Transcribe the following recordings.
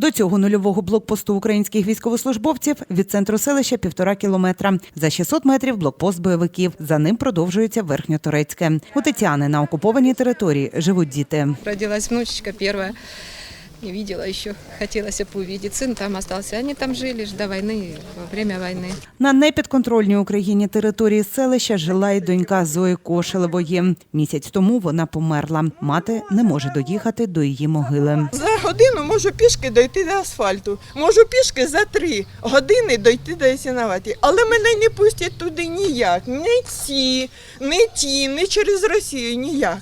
До цього нульового блокпосту українських військовослужбовців від центру селища півтора кілометра. За 600 метрів блокпост бойовиків. За ним продовжується Верхньотурецьке. У Тетяни на окупованій території живуть діти. Родилась внучечка первая Не видела еще. Хотелось бы увидеть. Сын там остался. Они там жили ж до войны, во время войны. На непідконтрольній Україні території селища жила й донька Зої Кошелевої. Місяць тому вона померла. Мати не може доїхати до її могили. За годину можу пішки дойти до асфальту. Можу пішки за три години дойти до Ясіноваті. Але мене не пустять туди ніяк. Не ці, не ті, не через Росію ніяк.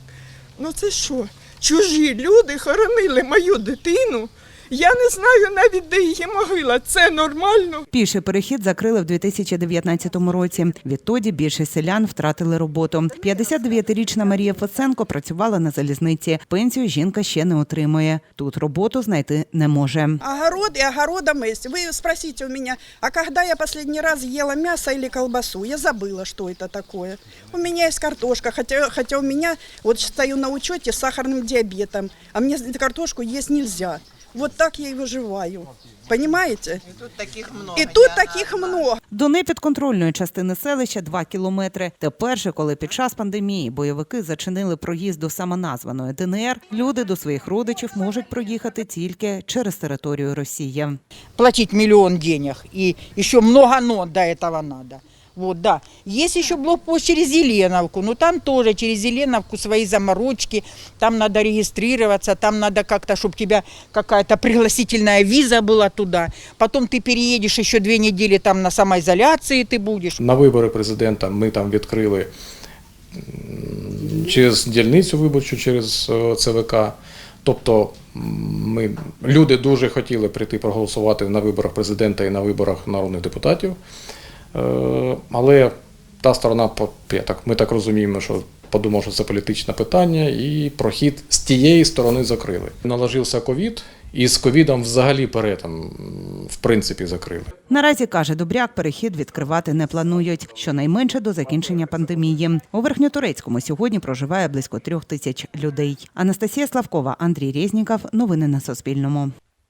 Ну це що? Чужі люди хоронили мою дитину. Я не знаю навіть, де її могила. Це нормально. Піший перехід закрили в 2019 році. Відтоді більше селян втратили роботу. 59-річна Марія Фесенко працювала на залізниці. Пенсію жінка ще не отримує. Тут роботу знайти не може. Огород и огородом есть. Вы спросите у меня, а когда я последний раз ела мясо или колбасу? Я забыла, что это такое. У меня есть картошка, хотя, хотя у меня, вот стою на учете с сахарным диабетом, а мне эту картошку есть нельзя. Вот так я и выживаю. Понимаете? І тут таких много. И тут таких много. До непідконтрольної частини селища 2 кілометри. Тепер же, коли під час пандемії бойовики зачинили проїзд до самоназваної ДНР, люди до своїх родичів можуть проїхати тільки через територію Росії. платить миллион денег. И еще много но до этого надо. Вот, да. Есть еще блокпост через Еленовку, но там тоже через Еленовку свои заморочки, там надо регистрироваться, там надо как-то, чтобы тебя какая-то пригласительная виза была туда. Потом ты переедешь еще две недели там на самоизоляции ты будешь. На вибори президента ми там відкрили м, через дільницю виборчу, через е, ЦВК. Тобто м, ми, люди дуже хотіли прийти проголосувати на виборах президента і на виборах народних депутатів. Е, Але та сторона, я так, ми так розуміємо, що подумав, що це політичне питання, і прохід з тієї сторони закрили. Наложився ковід, і з ковідом взагалі перетин в принципі закрили. Наразі каже Добряк, перехід відкривати не планують, щонайменше до закінчення пандемії. У Верхньотурецькому сьогодні проживає близько трьох тисяч людей. Анастасія Славкова, Андрій Резніков. Новини на Суспільному.